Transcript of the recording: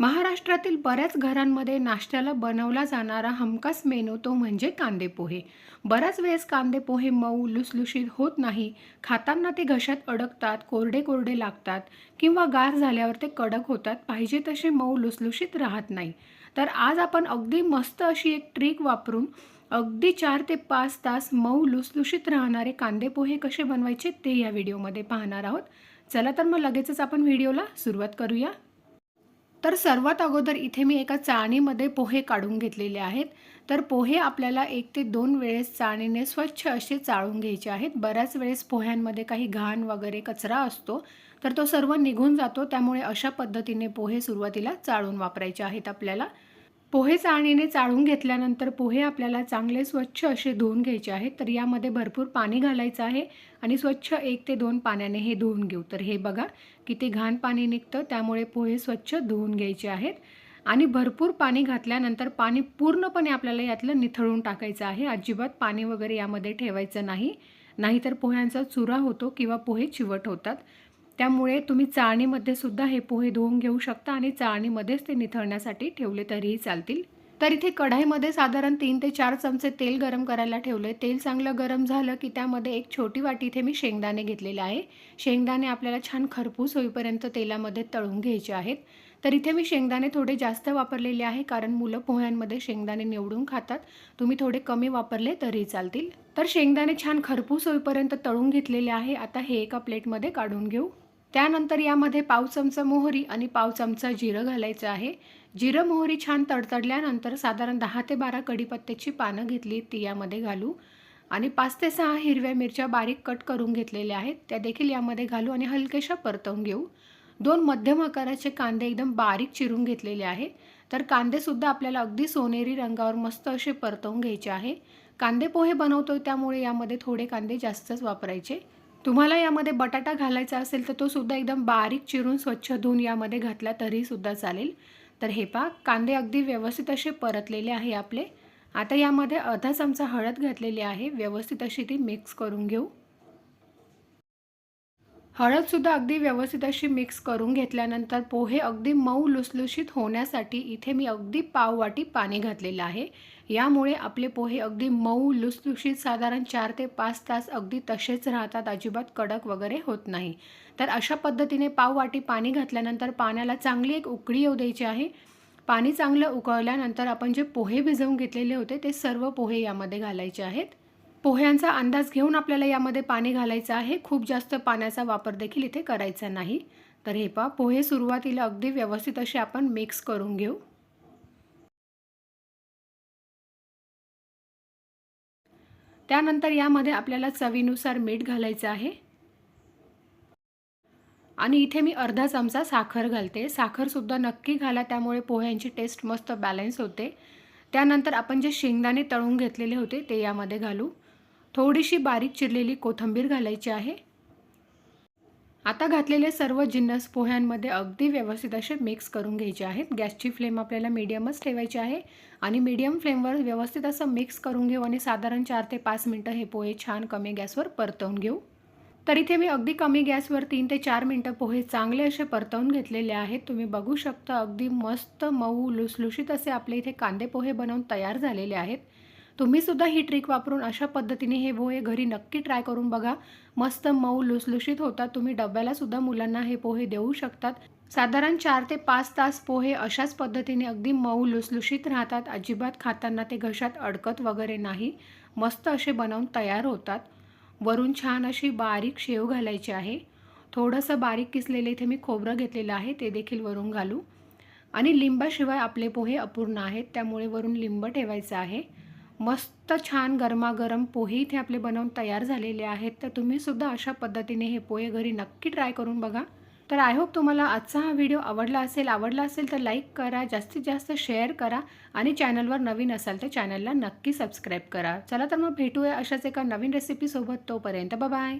महाराष्ट्रातील बऱ्याच घरांमध्ये नाश्त्याला बनवला जाणारा हमखास मेनू तो म्हणजे कांदे पोहे. बऱ्याच वेळेस कांदे पोहे मऊ लुसलुशीत होत नाही. खाताना ते घशात अडकतात कोरडे कोरडे लागतात किंवा गार झाल्यावर ते कडक होतात. पाहिजे तसे मऊ लुसलुशीत राहत नाही. तर आज आपण अगदी मस्त अशी एक ट्रिक वापरून अगदी चार ते पाच तास मऊ लुसलुशीत राहणारे कांदे पोहे कसे बनवायचे ते या व्हिडिओमध्ये पाहणार आहोत. चला तर मग लगेचच आपण व्हिडिओला सुरुवात करूया. तर सर्वात अगोदर इथे मी एका चाळणीमध्ये पोहे काढून घेतलेले आहेत. तर पोहे आपल्याला एक ते दोन वेळेस चाळणीने स्वच्छ असे चाळून घ्यायचे आहेत. बऱ्याच वेळेस पोह्यांमध्ये काही घाण वगैरे कचरा असतो तर तो सर्व निघून जातो. त्यामुळे अशा पद्धतीने पोहे सुरुवातीला चाळून वापरायचे आहेत आपल्याला. पोहे चाळणीने चाळून घेतल्यानंतर पोहे आपल्याला चांगले स्वच्छ असे धुवून घ्यायचे आहेत. तर यामध्ये भरपूर पाणी घालायचं आहे आणि स्वच्छ एक ते दोन पाण्याने हे धुवून घेऊ. तर हे बघा किती घाण पाणी निघतं. त्यामुळे पोहे स्वच्छ धुवून घ्यायचे आहेत. आणि भरपूर पाणी घातल्यानंतर पाणी पूर्णपणे आपल्याला यातलं निथळून टाकायचं आहे. अजिबात पाणी वगैरे यामध्ये ठेवायचं नाही. नाहीतर पोह्यांचा चुरा होतो किंवा पोहे चिवट होतात. त्यामुळे तुम्ही चाळणीमध्ये सुद्धा हे पोहे धुवून घेऊ शकता आणि चाळणीमध्येच ते निथळण्यासाठी ठेवले तरीही चालतील. तर इथे कढाईमध्ये साधारण तीन ते चार चमचे तेल गरम करायला ठेवले तेल चांगलं गरम झालं की त्यामध्ये एक छोटी वाटी इथे मी शेंगदाणे घेतलेले आहे. शेंगदाणे आपल्याला छान खरपूस होईपर्यंत तेलामध्ये तळून घ्यायचे आहेत. तर इथे मी शेंगदाणे थोडे जास्त वापरलेले आहे कारण मुलं पोह्यांमध्ये शेंगदाणे निवडून खातात. तुम्ही थोडे कमी वापरले तरी चालतील. तर शेंगदाणे छान खरपूस होईपर्यंत तळून घेतलेले आहे. आता हे एका प्लेटमध्ये काढून घेऊ. त्यानंतर यामध्ये पाव चमचा मोहरी आणि पाव चमचा जिरं घालायचं आहे. जिरं मोहरी छान तडतडल्यानंतर साधारण दहा ते बारा कढीपत्त्याची पानं घेतली ती यामध्ये घालू. आणि पाच ते सहा हिरव्या मिरच्या बारीक कट करून घेतलेल्या आहेत. त्या देखील यामध्ये घालू आणि हलकेशा परतवून घेऊ. दोन मध्यम आकाराचे कांदे एकदम बारीक चिरून घेतलेले आहे तर कांदेसुद्धा आपल्याला अगदी सोनेरी रंगावर मस्त असे परतवून घ्यायचे आहे. कांदे पोहे बनवतो त्यामुळे यामध्ये थोडे कांदे जास्तच वापरायचे. तुम्हाला यामध्ये बटाटा घालायचा असेल तर तो सुद्धा एकदम बारीक चिरून स्वच्छ धुवून यामध्ये घातला तरीसुद्धा चालेल. तर हे पा कांदे अगदी व्यवस्थित असे परतलेले आहे आपले. आता यामध्ये अर्धा चमचा हळद घातलेली आहे व्यवस्थित अशी ती मिक्स करून घेऊ. हळदसुद्धा अगदी व्यवस्थित अशी मिक्स करून घेतल्यानंतर पोहे अगदी मऊ लुसलुशीत होण्यासाठी इथे मी अगदी पाव वाटी पाणी घातलेलं आहे. यामुळे आपले पोहे अगदी मऊ लुसलुशीत साधारण चार ते पाच तास अगदी तसेच राहतात. अजिबात कडक वगैरे होत नाही. तर अशा पद्धतीने पाववाटी पाणी घातल्यानंतर पाण्याला चांगली एक उकळी येऊ द्यायची आहे. पाणी चांगलं उकळल्यानंतर आपण जे पोहे भिजवून घेतलेले होते ते सर्व पोहे यामध्ये घालायचे आहेत. पोह्यांचा अंदाज घेऊन आपल्याला यामध्ये पाणी घालायचं आहे. खूप जास्त पाण्याचा वापर देखील इथे करायचा नाही. तर हे पा पोहे सुरुवातीला अगदी व्यवस्थित असे आपण मिक्स करून घेऊ. त्यानंतर यामध्ये आपल्याला चवीनुसार मीठ घालायचं आहे. आणि इथे मी अर्धा चमचा साखर घालते. साखरसुद्धा नक्की घाला त्यामुळे पोह्यांची टेस्ट मस्त बॅलन्स होते. त्यानंतर आपण जे शेंगदाणे तळून घेतलेले होते ते यामध्ये घालू. थोडीशी बारीक चिरलेली कोथिंबीर घालायची आहे. आता घातलेले सर्व जिन्नस पोह्यांमध्ये अगदी व्यवस्थित असे मिक्स करून घ्यायचे आहेत. गॅसची फ्लेम आपल्याला मीडियमच ठेवायची आहे आणि मीडियम फ्लेमवर व्यवस्थित असं मिक्स करून घेऊ आणि साधारण चार ते पाच मिनटं हे पोहे छान कमी गॅसवर परतवून घेऊ. तर इथे मी अगदी कमी गॅसवर तीन ते चार मिनटं पोहे चांगले असे परतवून घेतलेले आहेत. तुम्ही बघू शकता अगदी मस्त मऊ लुसलुशीत असे आपले इथे कांदे पोहे बनवून तयार झालेले आहेत. तुम्हीसुद्धा ही ट्रिक वापरून अशा पद्धतीने हे पोहे घरी नक्की ट्राय करून बघा. मस्त मऊ लुसलुशीत होतात. तुम्ही डब्यालासुद्धा मुलांना हे पोहे देऊ शकतात. साधारण चार ते पाच तास पोहे अशाच पद्धतीने अगदी मऊ लुसलुशीत राहतात. अजिबात खाताना ते घशात अडकत वगैरे नाही. मस्त असे बनवून तयार होतात. वरून छान अशी बारीक शेव घालायची आहे. थोडंसं बारीक किसलेलं इथे मी खोबरं घेतलेलं आहे. ते देखील वरून घालू. आणि लिंबाशिवाय आपले पोहे अपूर्ण आहेत. त्यामुळे वरून लिंब ठेवायचं आहे. मस्त छान गरमागरम पोहे इथे आपले बनवून तयार झालेले आहेत. तर तुम्हीसुद्धा अशा पद्धतीने हे पोहे घरी नक्की ट्राय करून बघा. तर आय होप तुम्हाला आजचा हा व्हिडिओ आवडला असेल. आवडला असेल तर लाईक करा जास्तीत जास्त शेअर करा आणि चॅनलवर नवीन असाल तर चॅनलला नक्की सबस्क्राईब करा. चला तर मग भेटूया अशाच एका नवीन रेसिपीसोबत तोपर्यंत. बाय